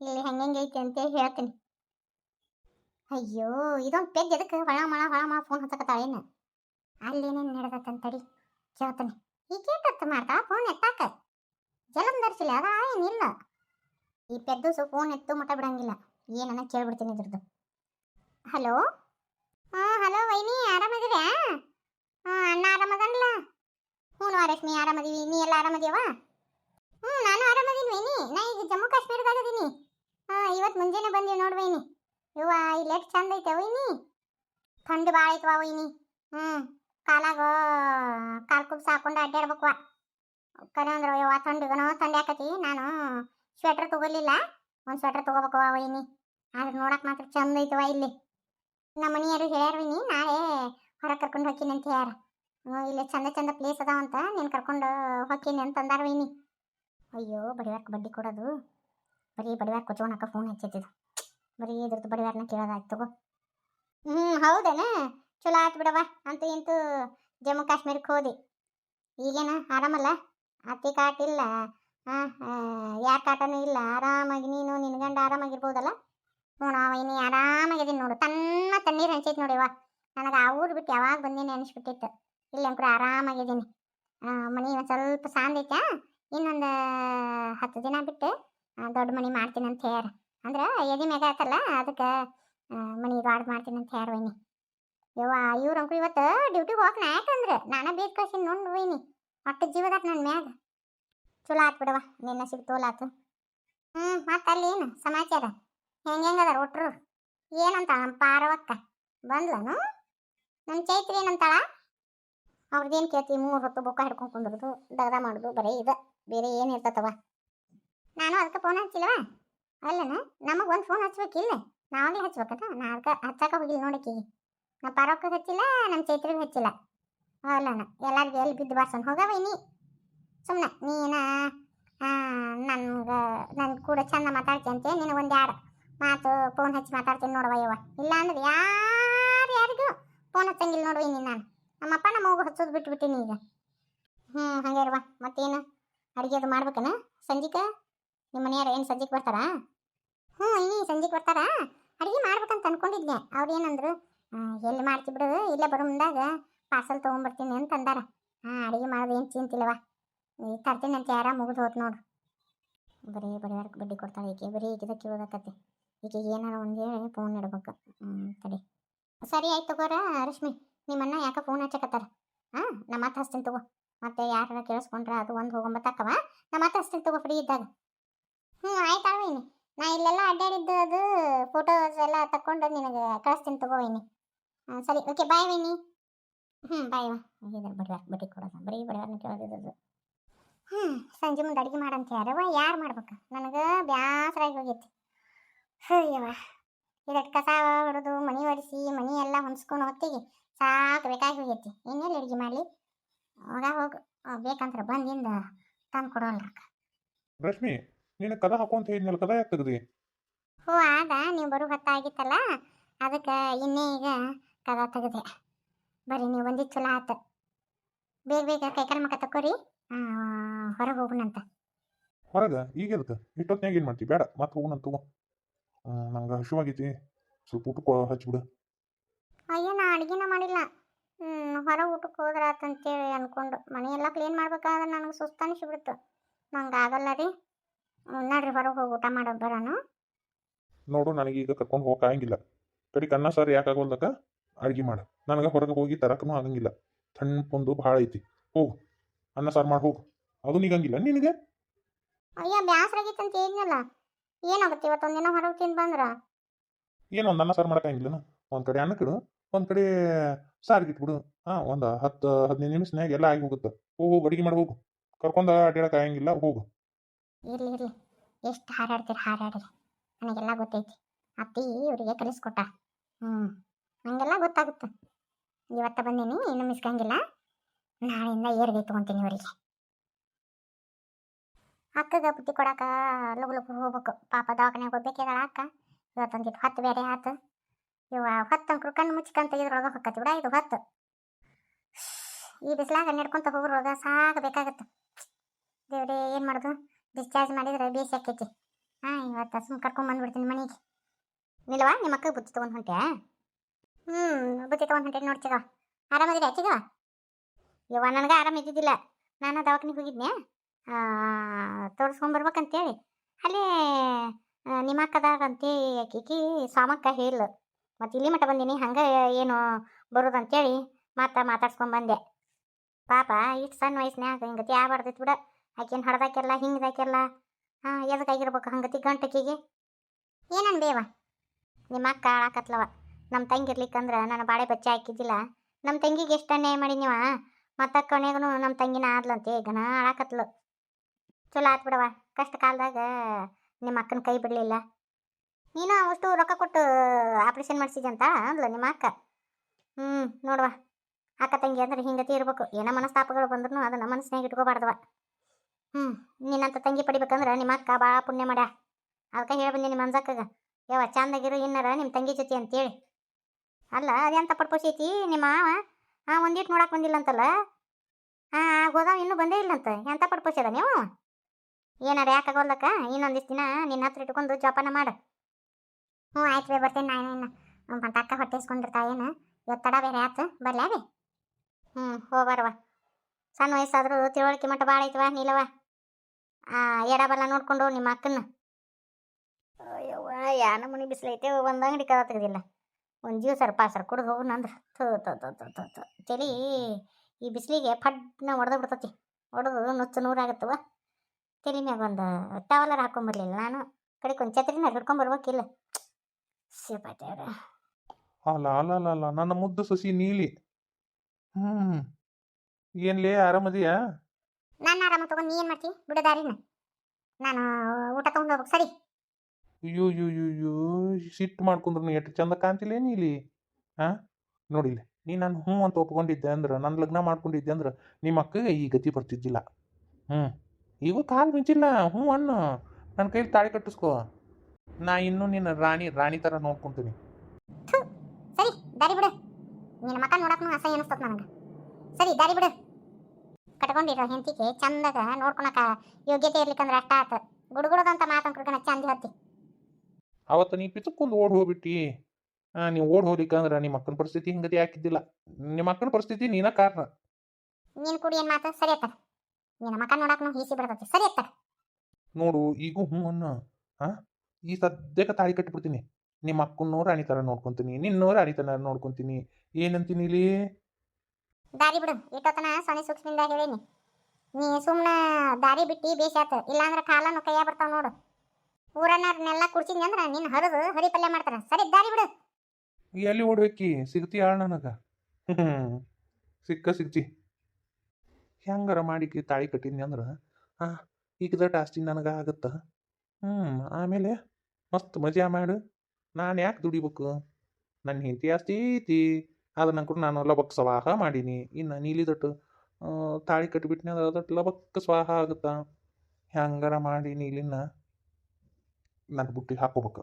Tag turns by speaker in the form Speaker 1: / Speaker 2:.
Speaker 1: ಇಲ್ಲಿ ಹೆಂಗೆ ಐತಿ ಅಂತೇಳಿ ಹೇಳ್ತೀನಿ. ಅಯ್ಯೋ, ಇದೊಂದು ಪೆಗ್ ಎದಕ್ಕೆ ಹೊಳ ಮಳ ಹೊಳ ಮಳ ಫೋನ್ ಹಚ್ಚಕತ್ತಾಳ ಏನು? ಅಲ್ಲೇನೇನು ನಡೆದತ್ತಂತ ತಡಿ, ಕೇಳ್ತಾನೆ. ಈ ಕೇಟತ್ತು ಮಾಡ್ತಾ ಫೋನ್ ಎತ್ತಾಕ? ಜಲಂ ಧರಿಸಿಲ್ಲ, ಅದ ಏನಿಲ್ಲ ಈ ಪೆದ್ದು ಫೋನ್ ಎತ್ತು ಮಟ ಬಿಡಂಗಿಲ್ಲ. ಏನನ್ನ ಕೇಳ್ಬಿಡ್ತೀನಿ ಇದ್ರದ್ದು. ಹಲೋ? ಹಾಂ ಹಲೋ ವೈನಿ ಆರಾಮದಿರ್ಯಾ ಹಾಂ ಅಣ್ಣ ಆರಾಮದಲ್ಲ ಹ್ಞೂ ರಶ್ಮಿ ಆರಾಮದೀವಿ. ನೀ ಎಲ್ಲ ಆರಾಮದೀವ ಹ್ಞೂ ನಾನು ಆರಾಮದೀನಿ ವೈನಿ. ನಾ ಈಗ ಜಮ್ಮು ಕಾಶ್ಮೀರದಾಗ ಅದೀನಿ ಹಾಂ ಇವತ್ತು ಮುಂಜಾನೆ ಬಂದೀವಿ ನೋಡ್ವೇನಿ ವೈನಿ. ಇವ ಚಂದ ಐತೆ ವೈನಿ. ಥಂಡಿ ಭಾಳ ಐತವ ವೈನಿ. ಹ್ಞೂ ಕಾಲಾಗ ಕಾಲು ಕುಬ್ಸ ಹಾಕೊಂಡು ಅಡ್ಡಾಡ್ಬೇಕವ ಕರೆ ಅಂದ್ರೆ, ಯವ್ವ ಥಂಡಿಗನೋ ಥಂಡಿ ಆಕತಿ ನಾನು ಸ್ವೆಟ್ರ್ ತಗೋಲಿಲ್ಲ. ಒಂದು ಸ್ವೆಟ್ರ್ ತಗೋಬೇಕವ ವೈನಿ. ಆದ್ರೆ ನೋಡಕ್ಕೆ ಮಾತ್ರ ಚಂದ ಐತವ ಇಲ್ಲಿ. ನಮ್ಮ ಮನೆಯವರು ಹೇಳ್ಯಾರ ವೈನಿ, ನಾಳೆ ಹೊರಗೆ ಕರ್ಕೊಂಡು ಹೋಗ್ತೀನಿ ಅಂತ ಹೇಳ್ಯಾರ. ಇಲ್ಲಿ ಚಂದ ಚಂದ ಪ್ಲೇಸ್ ಅದಾವಂತ, ನೀನು ಕರ್ಕೊಂಡು ಹೋಗ್ತೀನಿ ಅಂತಂದಾರ ವೈನಿ. ಅಯ್ಯೋ ಬಡಿವಾರ್ಕ್ ಬಡ್ಡಿ ಕೊಡೋದು. ಬರೀ ಬಡಿವಾರ ಕೊಚ್ಚೋಣಕ್ಕ ಫೋನ್ ಹಚ್ಚಿದ್ದು ಬರೀ ಇದ್ರದ್ದು ಬಡಿವಾರ್ನ ಕೇಳೋದಾಯ್ತು ತಗೋ. ಹ್ಞೂ ಹೌದೇನ? ಚಲೋ ಆಯ್ತು ಬಿಡವ ಅಂತ ಇಂತೂ ಜಮ್ಮು ಕಾಶ್ಮೀರಕ್ಕೆ ಹೋದಿ. ಈಗೇನ ಆರಾಮಲ್ಲ? ಕಾಟ ಕಾಟಿಲ್ಲ ಯಾಕೆ ಕಾಟನೂ ಇಲ್ಲ. ಆರಾಮಾಗಿ ನೀನು ನಿನ್ನ ಗಂಡ ಆರಾಮಾಗಿರ್ಬೋದಲ್ಲ? ಹ್ಞೂ ಇನ್ನು ಆರಾಮಾಗಿದ್ದೀನಿ ನೋಡು. ತನ್ನ ತಣ್ಣೀರು ಹಂಚೈತಿ ನೋಡಿವ ನನಗೆ ಆ ಊರು ಬಿಟ್ಟು ಯಾವಾಗ ಬಂದೇನೆ ಅನಿಸ್ಬಿಟ್ಟಿತ್ತು. ಇಲ್ಲಿ ಅಂಕೂರ ಆರಾಮಾಗಿದ್ದೀನಿ. ಮನೆ ಒಂದು ಸ್ವಲ್ಪ ಸಾಂದೈತಾ ಇನ್ನೊಂದು ಹತ್ತು ದಿನ ಬಿಟ್ಟು ದೊಡ್ಡ ಮನೆ ಮಾಡ್ತೀನಿ ಅಂತ ಹೇಳ್ಯಾರ. ಅಂದ್ರೆ ಎದಿ ಮ್ಯಾಗ ಆತಲ್ಲ ಅದಕ್ಕೆ ಮನೆ ದೊಡ್ಡ ಮಾಡ್ತೀನಿ ಅಂತ ವೈನಿ. ಯವ್ವ, ಇವ್ರ ಅಂಕು ಇವತ್ತು ಡ್ಯೂಟಿಗೆ ಹೋಗಕ್ಕೆ ಯಾಕಂದ್ರೆ? ನಾನೇ ಬೀದ್ ಕಳ್ಸಿನಿ ನೋಡಿ ವೈನಿ. ಒಟ್ಟು ಜೀವದಾತ ನನ್ನ ಮ್ಯಾಗ. ಚಲೋ ಆತ್ ಬಿಡವ ನಿನ್ನ ಸಿಗ್ತೋಲಾತು ಹ್ಞೂ ಮತ್ತೆ ಅಲ್ಲಿ ಏನು ಸಮಾಚಾರ? ಹೆಂಗೆ ಹೆಂಗದಾರ ಒಟ್ರು? ಏನಂತ ನಮ್ಮ ಪಾರವಕ್ಕ? ಬಂದ್ಲನು ನನ್ನ ಚೈತ್ರಿ ಏನಂತಾಳ? ಅವ್ರದ್ದೇನು ಕೇಳ್ತಿ, ಮೂರು ಹೊತ್ತು ಬೊಕ್ಕ ಹಿಡ್ಕೊಂಡು ಕುಂದ್ರದು, ದಗದ ಮಾಡೋದು, ಬರೀ ಇದು. ಬೇರೆ ಏನು ಇರ್ತತವ ನಾನು ಅದಕ್ಕೆ ಫೋನ್ ಹಚ್ಚಿಲ್ವ? ಅಲ್ಲನ, ನಮಗೆ ಒಂದು ಫೋನ್ ಹಚ್ಬೇಕಿಲ್ಲ ನಾವಾಗಲೇ ಹಚ್ಬೇಕಂತ? ನಾ ಅದಕ್ಕೆ ಹಚ್ಚಕ್ಕೆ ಹೋಗಿಲ್ಲ ನೋಡಕ್ಕೀಗ. ನಮ್ಮ ಪಾರವಕ್ಕ ಹಚ್ಚಿಲ್ಲ ನಮ್ಮ ಚೈತ್ರಿಗೆ ಹಚ್ಚಿಲ್ಲ. ಅಲ್ಲನ, ಎಲ್ಲರಿಗೂ ಎಲ್ಲಿ ಬಿದ್ದು ಬಾರ್ಸೋಣ ಹೋಗವ ನೀ. ಸುಮ್ಮನೆ ನೀನ ನನ್ಗೆ ನನ್ನ ಕೂಡ ಚಂದ ಮಾತಾಡ್ತೀಯಂತೆ ನಿನಗೆ ಒಂದು ಎರಡು ಮಾತು ಫೋನ್ ಹಚ್ಚಿ ಮಾತಾಡ್ತೀನಿ ನೋಡುವ ಇವ ಇಲ್ಲ ಅಂದ್ರೆ ಯಾರು ಯಾರಿಗೂ ಫೋನ್ ಹಚ್ಚಂಗಿಲ್ಲ ನೋಡುವ ನೀನು ನಾನು. ನಮ್ಮಪ್ಪ ನಮ್ಮ ಹೋಗು ಹಚ್ಚೋದು ಬಿಟ್ಬಿಟ್ಟಿನಿ ಈಗ. ಹ್ಞೂ ಹಂಗೆ ಇರುವ. ಮತ್ತೇನು? ಅಡುಗೆ ಅದು ಮಾಡ್ಬೇಕನ? ಸಂಜಿಕ? ನಿಮ್ಮ ಮನೆಯವ್ರು ಏನು ಸಂಜೆಗೆ ಬರ್ತಾರಾ? ಹ್ಞೂ, ಇನ್ನಿ ಸಂಜೆಗೆ ಬರ್ತಾರಾ. ಅಡುಗೆ ಮಾಡ್ಬೇಕಂತ ಅನ್ಕೊಂಡಿದ್ದೆ ಅವ್ರು ಏನಂದ್ರು ಎಲ್ಲಿ ಮಾಡ್ತಿ ಬಿಡು, ಇಲ್ಲೇ ಬರೋ ಮುಂದಾಗ ಪಾರ್ಸಲ್ ತೊಗೊಂಬರ್ತೀನಿ ಅಂತ ಅಂದಾರ. ಹಾಂ, ಅಡುಗೆ ಮಾಡೋದು ಏನು ಚಿಂತಿಲ್ಲವ ಈ ತರ್ತೀನಿ ಅಂತ ಯಾರ ಮುಗಿದು ಹೋತ್ ನೋಡು. ಬರೀ ಬಡಿವಾರಕ್ಕೆ ಬಡ್ಡಿ ಕೊಡ್ತಾರೆ ಈಕೆ. ಬರೀ ಈಕಿದ ಕೇಳೋದಕ್ಕತಿ ಈಕೆಗೆ ಏನಾರ ಒಂದು ಹೇಳಿ ಫೋನ್ ಇಡ್ಬೇಕು. ಹ್ಞೂ ಸರಿ ಆಯ್ತು ತಗೋರ, ರಶ್ಮಿ. ನಿಮ್ಮನ್ನ ಯಾಕೆ ಫೋನ್ ಹಚ್ಚಕತ್ತಾರ? ಹಾಂ ನಮ್ಮ ಮತ್ತೆ ಹಚ್ತೀನಿ ತಗೋ. ಮತ್ತೆ ಯಾರ ಕೇಳಿಸ್ಕೊಂಡ್ರೆ ಅದು ಒಂದು ಹೋಗೊಂಬತ್ತಾಕವ. ನಮ್ಮ ಮತ್ತೆ ಹಚ್ತೀನಿ ತಗೋ, ಫ್ರೀ ಇದ್ದಾಗ. ಹ್ಞೂ ಆಯ್ತು ಅವೇನಿ ನಾ ಇಲ್ಲೆಲ್ಲ ಅಡ್ಡಾಡಿದ್ದು ಅದು ಫೋಟೋಸ್ ಎಲ್ಲ ತಕ್ಕೊಂಡು ನಿನಗೆ ಕಳಿಸ್ತೀನಿ ತಗೋ ವೈನಿ ಹಾಂ, ಸರಿ. ಓಕೆ ಬಾಯ್ ವೈನಿ ಹ್ಞೂ ಬಾಯ್ ವಾ ಇದ್ರ ಬಡಿವಾರ ಬಡ್ಡಿ ಕೊಡೋದು? ಬರೀ ಬಡಿವಾರನ ಕೇಳೋದಿದ್ದು ಹ್ಞೂ ಸಂಜೆ ಮುಂದೆ ಅಡುಗೆ ಮಾಡಂತ ಯಾರವ ಯಾರು ಮಾಡ್ಬೇಕು? ನನಗೆ ಬ್ಯಾಸರಾಗಿ ಹೋಗೈತಿ. ಅಯ್ಯವ ಇದಕ್ಕೆ ಕಸ ಹೊಡೆದು ಮನೆ ಒರೆಸಿ ಮನೆ ಎಲ್ಲ ಹೊಂದ್ಸ್ಕೊಂಡು ಹೊತ್ತಿಗೆ ಸಾಕು ಬೇಕಾಗಿ ಹೋಗೈತಿ. ಇನ್ನೆಲ್ಲಿ ಅಡುಗೆ ಮಾಡಲಿ? ಹೋಗ. ಹೋಗು ಬೇಕಂದ್ರೆ ಬಂದಿಂದ ತಂದು ಕೊಡೋಲ್ಲ
Speaker 2: ರಶ್ಮಿ ನೀನು ಕದ ಹಾಕೊಂತ ಹೇಳಿದ್ನಲ್ಲ ಕದ ಯಾಕೆ ತೆಗ್ದಿ?
Speaker 1: ಹೋ ಆದ ನೀವು ಬರೋ ಹೊತ್ತಾಗಿತ್ತಲ್ಲ ಅದಕ್ಕೆ ಇನ್ನೇ ಈಗ ಕದ ತೆಗೆದೆ. ಬರಿ ನೀವು ಒಂದಿ ಚಲೋ ಆತು. ಬೇಗ ಬೇಗ ಕೈಕಾಲ ಮಕ್ಕ ತಕೋರಿ ಹೊರಗೆ ಹೋಗುಣಂತ
Speaker 2: ಹೊರಗೆ? ಈಗ ಅದಕ್ಕೆ ಇಷ್ಟೊತ್ತಿನಾಗ ಏನು ಮಾಡ್ತಿ? ಬೇಡ ಮತ್ತೆ ಹೋಗೋಣ ತಗೋ. ನಂಗೆ ಹಸಿವಾಗೈತಿ ಸ್ವಲ್ಪ ಊಟಕ್ಕೆ ಹಚ್ಬಿಡು
Speaker 1: ಅಯ್ಯೋ ನಾ ಅಡುಗೆನ ಮಾಡಿಲ್ಲ. ಹೊರಗೆ ಊಟಕ್ಕೆ ಹೋದ್ರ ಅಂತೇಳಿ ಅನ್ಕೊಂಡು ಮನೆಯೆಲ್ಲ ಕ್ಲೀನ್ ಮಾಡ್ಬೇಕಾದ್ರೆ ನನಗೆ ಸುಸ್ತು ಅನಿಸ್ಬಿಡ್ತು ನಂಗೆ ಆಗಲ್ಲ ರೀ. ನಡ್ರಿ ಹೊರಗೆ ಹೋಗಿ ಊಟ ಮಾಡೋದು ಬರೋಣ
Speaker 2: ನೋಡು ನನಗೆ ಈಗ ಕರ್ಕೊಂಡು ಹೋಗಕ್ಕೆ ಆಗಂಗಿಲ್ಲ. ಕಡಿಗೆ ಅನ್ನ ಸಾರು ಯಾಕಾಗೋಲ್ದಕ್ಕ ಅಡ್ಗೆ ಮಾಡು. ನನಗೆ ಹೊರಗೆ ಹೋಗಿ ತರಕನೂ ಆಗಂಗಿಲ್ಲ. ತಣ್ಣಪೊಂದು ಭಾಳ ಐತಿ. ಹೋಗು. ಅನ್ನ ಸಾರು ಮಾಡಿ ಹೋಗು. ಅದು ನೀಗಂಗಿಲ್ಲ ನಿನಗೆ?
Speaker 1: ಅಯ್ಯ ಬ್ಯಾಸ್ರಾಗಿತ್ತು ಅಂತ ಹೇಳಿದ್ನಲ್ಲ. ಏನಾಗುತ್ತೆ ಇವತ್ತೊಂದಿನ ಹೊರಗೆ ತಿಂದು ಬಂದ್ರ?
Speaker 2: ಏನೋ ಒಂದು ಅನ್ನ ಸಾರು ಮಾಡೋಕ್ಕಾಗಿಲ್ಲ ಒಂದು ಕಡೆ ಅನ್ನಕ್ಕಿಡು ಒಂದು ಕಡೆ ಸಾರಿಗೆ ಇಟ್ಬಿಡು. ಹಾಂ ಒಂದು ಹತ್ತು ಹದಿನೈದು ನಿಮಿಷನ್ಯಾಗ ಎಲ್ಲ ಆಗಿ ಹೋಗುತ್ತೆ. ಹೋಗು ಅಡುಗೆ ಮಾಡಿ ಹೋಗು. ಕರ್ಕೊಂಡು ಅಡ್ಡಾಡೋಕ್ಕಾಗಂಗಿಲ್ಲ ಹೋಗು.
Speaker 1: ಇರ್ಲಿ ಇರ್ಲಿ. ಎಷ್ಟು ಹಾರಾಡ್ತೀರಿ, ಹಾರಾಡ್ರಿ. ನನಗೆಲ್ಲ ಗೊತ್ತೈತಿ. ಅತ್ತಿ ಇವರಿಗೆ ಕಲಿಸ್ಕೊಟ್ಟ. ಹ್ಞೂ ನನಗೆಲ್ಲ ಗೊತ್ತಾಗುತ್ತೆ. ಇವತ್ತ ಬಂದೀನಿ, ಇನ್ನೂ ಮಿಸ್ಕಂಗಿಲ್ಲ. ನಾಳೆಯಿಂದ ಏರ್ಗೆ ತೊಗೊತೀನಿ ಇವರಿಗೆ. ಅಕ್ಕಗ ಬುದ್ಧಿ ಕೊಡಕ ಲಗು ಲಗು ಹೋಗ್ಬೇಕು. ಪಾಪ ದವಾಖಾನೆಗೆ ಹೋಗ್ಬೇಕಿದಾಳ ಅಕ್ಕ. ಇವತ್ತೊಂದಿಟ್ಟು ಹೊತ್ತು ಬೇರೆ ಆತು. ಇವ ಹೊತ್ತು ಅಂಕರು ಕಣ್ಣು ಮುಚ್ಕಂತ ಇದ್ರೊಳಗೆ ಹೊಕ್ಕತಿ ಬಿಡ ಇದು ಹೊತ್ತು. ಈ ಬಿಸಿಲಾಗ ನಡ್ಕೊಂತ ಹೋಗ್ರೊಳಗೆ ಸಾಕು ಬೇಕಾಗತ್ತೆ ದೇವ್ರೇ, ಏನು ಮಾಡೋದು? ಡಿಸ್ಚಾರ್ಜ್ ಮಾಡಿದ್ರೆ ಬೇಸಿ ಆಕೈತಿ ಹಾಂ, ಇವತ್ತು ಸುಮ್ಮನೆ ಕರ್ಕೊಂಬಂದ್ಬಿಡ್ತೀನಿ ಮನೆಗೆ. ನಿಲ್ವಾ ನಿಮ್ಮ ಅಕ್ಕ ಬುತ್ತಿ ತೊಗೊಂಡು ಹೊಂಟೆ ಹ್ಞೂ ಬುತ್ತಿ ತೊಗೊಂಡು ಹೊಂಟೆ ನೋಡ್ತಿಗ ಆರಾಮದಿರಿ ಆಚಿಗ ಇವ ನನಗೆ ಆರಾಮ ಇದ್ದಿದ್ದಿಲ್ಲ. ನಾನು ದವಾಖಾನಿಗೆ ಹೋಗಿದ್ನೆ ತೋರಿಸ್ಕೊಂಬರ್ಬೇಕಂತೇಳಿ ಅಲ್ಲೇ ನಿಮ್ಮ ಅಕ್ಕದಾಗ ಅಂತೇಳಿ ಆಕಿಕಿ ಸಾಮಕ್ಕ ಹೇಳ ಮತ್ತು ಇಲ್ಲಿ ಮಟ್ಟ ಬಂದೀನಿ, ಹಂಗೆ ಏನು ಬರೋದಂತೇಳಿ ಮತ್ತೆ ಮಾತಾಡ್ಸ್ಕೊಂಡ್ ಬಂದೆ. ಪಾಪ, ಇಷ್ಟು ಸಣ್ಣ ವಯಸ್ಸಿನಾಗ ಹಿಂಗತಿ ಆಗ್ಬಾರ್ದಿತ್ತು ಬಿಡ. ಆಕೇನು ಹಡ್ದಾಕೆಲ್ಲ ಹಿಂಗ್ದಾಕೆಲ್ಲ ಹಾಂ, ಎದಕ್ಕಾಗಿರ್ಬೇಕು ಹಂಗತಿ ಗಂಟಕಿಗೆ? ಏನನ್ ಬೇವ? ನಿಮ್ಮ ಅಕ್ಕ ಆಳಾಕತ್ಲವ. ನಮ್ಮ ತಂಗಿರ್ಲಿಕ್ಕಂದ್ರೆ ನಾನು ಬಾಳೆ ಬಚ್ಚೆ ಹಾಕಿದ್ದಿಲ್ಲ. ನಮ್ಮ ತಂಗಿಗೆ ಎಷ್ಟು ಅನ್ಯಾಯ ಮಾಡಿ ಮತ್ತ ಕೊನೆಗೂ ನಮ್ಮ ತಂಗಿನ ಆದ್ಲಂತೆ ಗಣ ಆಳಾಕತ್ಲು. ಚಲೋ ಆತ್ ಬಿಡವ ಕಷ್ಟ ಕಾಲದಾಗ ನಿಮ್ಮ ಅಕ್ಕನ ಕೈ ಬಿಡಲಿಲ್ಲ. ನೀನು ಅವಷ್ಟು ರೊಕ್ಕ ಕೊಟ್ಟು ಆಪ್ರೇಷನ್ ಮಾಡಿಸಿದಂತ ಅಂದ್ಲು ನಿಮ್ಮ ಅಕ್ಕ. ಹ್ಞೂ ನೋಡುವ. ಅಕ್ಕ ತಂಗಿ ಅಂದ್ರೆ ಹಿಂಗತಿ ಇರ್ಬೇಕು. ಏನೋ ಮನಸ್ತಾಪಗಳು ಬಂದ್ರೂ ಅದನ್ನು ಮನಸ್ಸಿನಾಗ ಇಟ್ಕೋಬಾರ್ದವ. ಹ್ಞೂ ನಿನ್ನಂತ ತಂಗಿ ಪಡಿಬೇಕಂದ್ರೆ ನಿಮ್ಮ ಅಕ್ಕ ಭಾಳ ಪುಣ್ಯ ಮಾಡ ಅದಕ್ಕೆ ಹೇಳಿ ಬಂದೀನಿ ಮಂಜಕ್ಕಗ ಯಾವ ಚಂದಾಗಿರು ಇನ್ನರ ನಿಮ್ಮ ತಂಗಿ ಜೊತೆ ಅಂತೇಳಿ. ಅಲ್ಲ, ಅದೆಂತ ಪಡ್ಪೋಸಿ ಐತಿ? ನಿಮ್ಮ ಮಾವ ಹಾಂ ಒಂದಿಟ್ಟು ನೋಡಕ್ಕೆ ಬಂದಿಲ್ಲ ಅಂತಲ್ಲ ಹಾಂ ಗೋದಾಮ್ ಇನ್ನೂ ಬಂದೇ ಇಲ್ಲ ಅಂತ ಎಂತ ಪಡ್ಪೋಸಿ ನೀವು? ಏನಾರ ಯಾಕಾಗೋಲ್ಲಕ್ಕ ಇನ್ನೊಂದಿಷ್ಟು ದಿನ ನಿನ್ನ ಹತ್ರ ಇಟ್ಕೊಂಡು ಜೋಪಾನ ಮಾಡು. ಹ್ಞೂ, ಆಯ್ತು ರೀ ಬರ್ತೇನೆ ನಾನು ಇನ್ನು ಮತ್ತು ಅಕ್ಕ ಹೊಟ್ಟೆ ಇಸ್ಕೊಂಡಿರ್ತಾ ಏನು? ಇವತ್ತು ತಡ ಬೇರೆ ಆಯ್ತು ಬರಲೇ ರೀ ಹ್ಞೂ ಹೋಗ್ಬಾರವ ಸಣ್ಣ ವಯಸ್ಸಾದರೂ ತಿಳುವಳಿಕೆ ಮಟ್ಟ ಭಾಳ ಐತವ ನೀಲವ ಆ ಎಡಬಲ್ಲ ನೋಡ್ಕೊಂಡು ನಿಮ್ಮ ಅಕ್ಕನ ಅಯ್ಯವ್ವ ಯಾನ ನಮೂನಿ ಬಿಸಿಲೈತೆ ಒಂದು ಅಂಗಡಿ ಕದ ತೆಗೆದಿಲ್ಲ. ಒಂದು ಪಾ ಪಾಸರ್ ಕುಡಿದು ಹೋಗು ನಂದ್ರ. ಥೋ ಥೋ ಥೋ ಥೋ ಥೋ ಥೋ. ಚಳಿ ಈ ಬಿಸಿಲಿಗೆ ಫಡ್ನ ಹೊಡೆದು ಬಿಡ್ತತಿ. ಹೊಡೆದು ನುಚ್ಚು ನೂರಾಗತ್ತವ ತಲೆ ಮ್ಯಾಗ ಒಂದು ಟವಲರ್ ಹಾಕೊಂಬರ್ಲಿಲ್ಲ ನಾನು. ಕಡೆಗೆ ಒಂದು ಛತ್ರಿನ ಹಿಡ್ಕೊಂಬರ್ಬೇಕಿಲ್ಲ ಸಿಪಾಯ್ತೇವ್ರೆ
Speaker 2: ಅಲ್ಲ ಅಲ್ಲ ಅಲ್ಲ ಅಲ್ಲ ನನ್ನ ಮುದ್ದು ಸುಸಿ ನೀಲಿ. ಹ್ಞೂ ಏನ್ಲೇ ಆರಾಮದಿಯಾ?
Speaker 1: ನಾನು ಆರಾಮ ತಗೊಂಡು ನೀ ಏನು ಮಾಡ್ತಿ? ಬಿಡೋದಾರಿನ ನಾನು ಊಟ ತಗೊಂಡು ಹೋಗ್ಬೇಕು. ಸರಿ?
Speaker 2: ಅಯ್ಯೋ ಅಯ್ಯೋ ಅಯ್ಯೋ ಸಿಟ್ಟು ಮಾಡ್ಕೊಂಡ್ರು ಎಷ್ಟು ಚಂದ ಕಾಣ್ತಿಲ್ಲ ಇಲ್ಲಿ? ಹಾಂ ನೋಡಿಲ್ಲ ನೀ ನಾನು ಹ್ಞೂ ಅಂತ ಒಪ್ಕೊಂಡಿದ್ದೆ ಅಂದ್ರೆ ನನ್ನ ಲಗ್ನ ಮಾಡ್ಕೊಂಡಿದ್ದೆ ಅಂದ್ರೆ ನಿಮ್ಮ ಅಕ್ಕಗೆ ಈ ಗತಿ ಬರ್ತಿದ್ದಿಲ್ಲ. ಹ್ಞೂ ಈಗ ಕಾಲು ಮಿಂಚಿಲ್ಲ. ಹ್ಞೂ ಅಣ್ಣ. ನನ್ನ ಕೈಲಿ ತಾಳಿ ಕಟ್ಟಿಸ್ಕೋ. ನಾ ಇನ್ನೂ ನಿನ್ನ ರಾಣಿ ರಾಣಿ ಥರ ನೋಡ್ಕೊಂತೀನಿ.
Speaker 1: ಸರಿ ದಾರಿ ಬಿಡು. ನಿನ್ನ ಮಕ್ಕ ನೋಡಕ್ಕೂ ಅಸಹ್ಯ ಅನಿಸ್ತದೆ ನನಗೆ. ಸರಿ ದಾರಿ ಬಿಡು. ಕಟ್ಕೊಂಡಿರೋ ಹೆಂಡತಿಗೆ ಚಂದಾಗ ನೋಡ್ಕೊಳಕ ಯೋಗ್ಯತೆ ಇರ್ಲಿಕ್ಕಂದ್ರೆ ಅಷ್ಟ ಆತ. ಗುಡುಗುಡದಂತ ಮಾತಂಕ್ರಗನ ಚಂದ ಹತ್ತಿ
Speaker 2: ಅವತ್ತು ನೀ ಪಿತಕ್ಕೊಂದು ಓಡ್ ಹೋಗ್ಬಿಟ್ಟಿ. ನೀವು ಓಡ್ ಹೋಗ್ಲಿಕ್ಕಂದ್ರೆ ನಿಮ್ಮ ಅಕ್ಕನ ಪರಿಸ್ಥಿತಿ ಹಿಂಗತಿ ಹಾಕಿದ್ದಿಲ್ಲ. ನಿಮ್ಮ ಅಕ್ಕನ ಪರಿಸ್ಥಿತಿ ನೀನ ಕಾರಣ.
Speaker 1: ನೀನ್ ಕುಡಿ ಏನ್ ಮಾತು? ಸರಿ ಅತ್ತ ನಿನ್ನ ನೋಡಕ್ ನೋಡಕ್ಕೂ ಹೀಸಿ ಬಿಡ್ತತಿ ಸರಿ ಅತ್ತ
Speaker 2: ನೋಡು ಈಗೂ ಹ್ಞೂ ಅನ್ನು ಹಾಂ ಈ ಸದ್ಯಕ್ಕೆ ತಾಳಿ ಕಟ್ಟಿಬಿಡ್ತೀನಿ. ನಿಮ್ಮ ಅಕ್ಕನ್ನೂ ರಾಣಿ ಥರ ನೋಡ್ಕೊಂತೀನಿ ನಿನ್ನೂ ರಾಣಿ ಥರ ನೋಡ್ಕೊತೀನಿ. ಏನಂತೀನಿ ಇಲ್ಲಿ
Speaker 1: ದಾರಿ ಬಿಡು. ಇಟ್ಟೋತನ ಸೊನೆ ಸೂಕ್ಷ್ಮದಿಂದ ಹೇಳೀನಿ. ನೀ ಸುಮ್ಮನೆ ದಾರಿ ಬಿಟ್ಟು ಬೇಸಾತ ಇಲ್ಲಾಂದ್ರೆ ಕಾಲನು ಕೈಯ ಬರ್ತಾವ ನೋಡು. ಊರನ್ನೆಲ್ಲ ಕುಡ್ಸಿದ್ನಿ ಅಂದ್ರೆ ನಿನ್ನ ಹರಿದು ಹರಿ ಪಲ್ಯ ಮಾಡ್ತಾರ. ಸರಿ, ದಾರಿ ಬಿಡು.
Speaker 2: ಎಲ್ಲಿ ಓಡ್ಬೇಕಿ ಸಿಗ್ತಿ ಆಳ್ ನನಗ. ಸಿಕ್ಕ, ಸಿಗ್ತಿ. ಹೆಂಗಾರ ಮಾಡಿ ತಾಳಿ ಕಟ್ಟಿದ್ನಿ ಅಂದ್ರೆ? ಹಾಂ ಈಗ ದಟ್ ಆಸ್ತಿ ನನಗೆ ಆಗುತ್ತಾ. ಹ್ಞೂ ಆಮೇಲೆ ಮಸ್ತ್ ಮಜಾ ಮಾಡು. ನಾನು ಯಾಕೆ ದುಡಿಬೇಕು? ನನ್ನ ಹೆಂಡತಿ ಆಸ್ತಿ ಐತಿ. ಅದನ್ನ ಕೂಡ ನಾನು ಲಬಕ್ ಸ್ವಾಹ ಮಾಡೀನಿ. ಇನ್ನು ನೀಲಿ ದೊಟ್ಟು ತಾಳಿ ಕಟ್ಟಿಬಿಟ್ನಿ ಅಂದ್ರೆ ದೊಡ್ಡ ಲಬಕ್ ಸ್ವಾಹ ಆಗುತ್ತಾ? ಹ್ಯಾಂಗಾರ ಮಾಡಿ ನೀಲಿನ ನನ್ನ ಬುಟ್ಟಿಗೆ ಹಾಕೋಬೇಕು